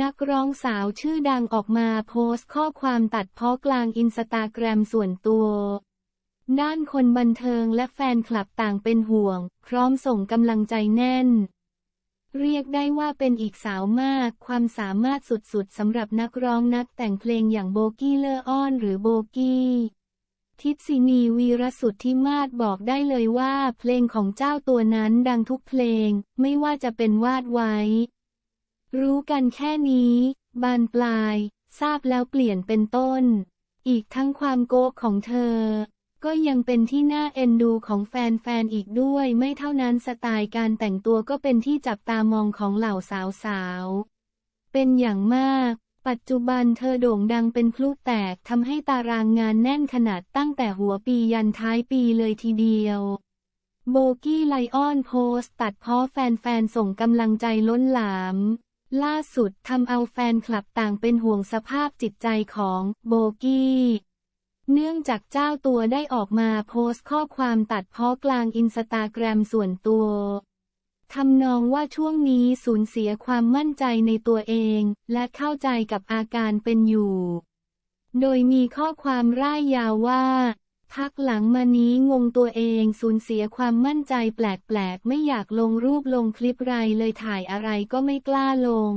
นักร้องสาวชื่อดังออกมาโพสต์ข้อความตัดเพ้อกลางอินสตาแกรมส่วนตัว ด้านคนบันเทิงและแฟนคลับต่างเป็นห่วง พร้อมส่งกำลังใจแน่น เรียกได้ว่าเป็นอีกสาวมาก ความสามารถสุดๆสำหรับนักร้องนักแต่งเพลงอย่างโบกี้เลอออนหรือโบกี้ทิศสินีวีรสุทธิมาศบอกได้เลยว่าเพลงของเจ้าตัวนั้นดังทุกเพลง ไม่ว่าจะเป็นวาดไว้ รู้กันแค่นี้ บานปลาย ทราบแล้วเปลี่ยนเป็นต้น อีกทั้งความโกกของเธอ ก็ยังเป็นที่น่าเอ็นดูของแฟนๆอีกด้วยไม่เท่านั้นสไตล์การแต่งตัวก็เป็นที่จับตามองของเหล่าสาวๆ เป็นอย่างมาก ปัจจุบันเธอโด่งดังเป็นพลุแตกทำให้ตารางงานแน่นขนาดตั้งแต่หัวปียันท้ายปีเลยทีเดียวโบกี้ไลออนโพสต์ตัดเพ้อแฟนๆส่งกำลังใจล้นหลาม ล่าสุดทำเอาแฟนคลับต่างเป็นห่วงสภาพจิตใจของโบกี้ เนื่องจากเจ้าตัวได้ออกมาโพสต์ข้อความตัดพ้อกลางอินสตาแกรมส่วนตัวทำนองว่าช่วงนี้สูญเสียความมั่นใจในตัวเอง และเข้าใจกับอาการเป็นอยู่ โดยมีข้อความร่ายยาวว่า พักหลังมานี้งงตัวเองสูญเสียความมั่นใจแปลกๆ ไม่อยากลงรูปลงคลิปไรเลยถ่ายอะไรก็ไม่กล้าลง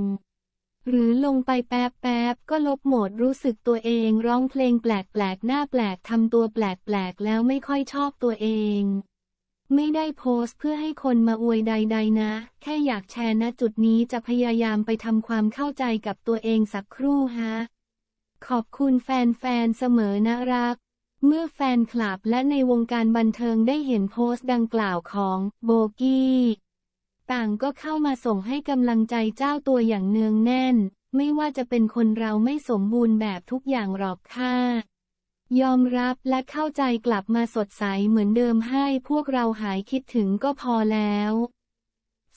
หรือลงไปแป๊บๆก็ลบโหมดรู้สึกตัวเองร้องเพลงแปลกๆ หน้าแปลกทำตัวแปลกๆ แล้วไม่ค่อยชอบตัวเอง ไม่ได้โพสต์เพื่อให้คนมาอวยใด ๆ นะ แค่อยากแชร์ณจุดนี้จะพยายามไปทำความเข้าใจกับตัวเองสักครู่ฮะ ขอบคุณแฟนๆ เสมอนะรัก เมื่อแฟนคลับและในวงการบันเทิงได้เห็นโพสต์ดังกล่าวของโบกี้ ต่างก็เข้ามาส่งให้กำลังใจเจ้าตัวอย่างเนืองแน่น ไม่ว่าจะเป็นคนเราไม่สมบูรณ์แบบทุกอย่างหรอกค่ะ ยอมรับและเข้าใจกลับมาสดใสเหมือนเดิมให้พวกเราหายคิดถึงก็พอแล้ว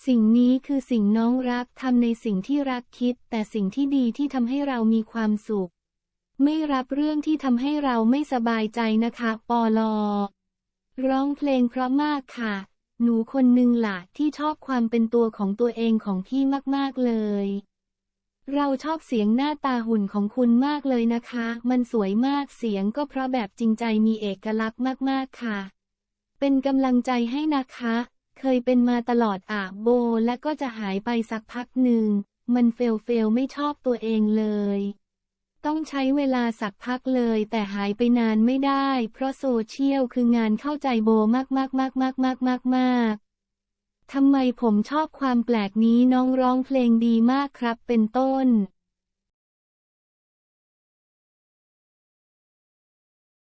สิ่งนี้คือสิ่งน้องรักทำในสิ่งที่รักคิด แต่สิ่งที่ดีที่ทำให้เรามีความสุข ไม่รับเรื่องที่ทำให้เราไม่สบายใจนะคะ ปอลอ ร้องเพลงเพราะมากค่ะ หนูคนหนึ่งล่ะที่ชอบความเป็นตัวของตัวเองของพี่มากๆเลย เราชอบเสียงหน้าตาหุ่นของคุณมากเลยนะคะ มันสวยมากเสียงก็เพราะแบบจริงใจมีเอกลักษณ์มากๆค่ะ เป็นกำลังใจให้นะคะ เคยเป็นมาตลอดอะโบและก็จะหายไปสักพักหนึ่ง มันเฟลเฟลไม่ชอบตัวเองเลย ต้องใช้เวลาสักพักเลย แต่หายไปนานไม่ได้ เพราะโซเชียลคืองานเข้าใจโบมากมากมากมากมากมากมากทำไมผมชอบความแปลกนี้น้องร้องเพลงดีมากครับเป็นต้น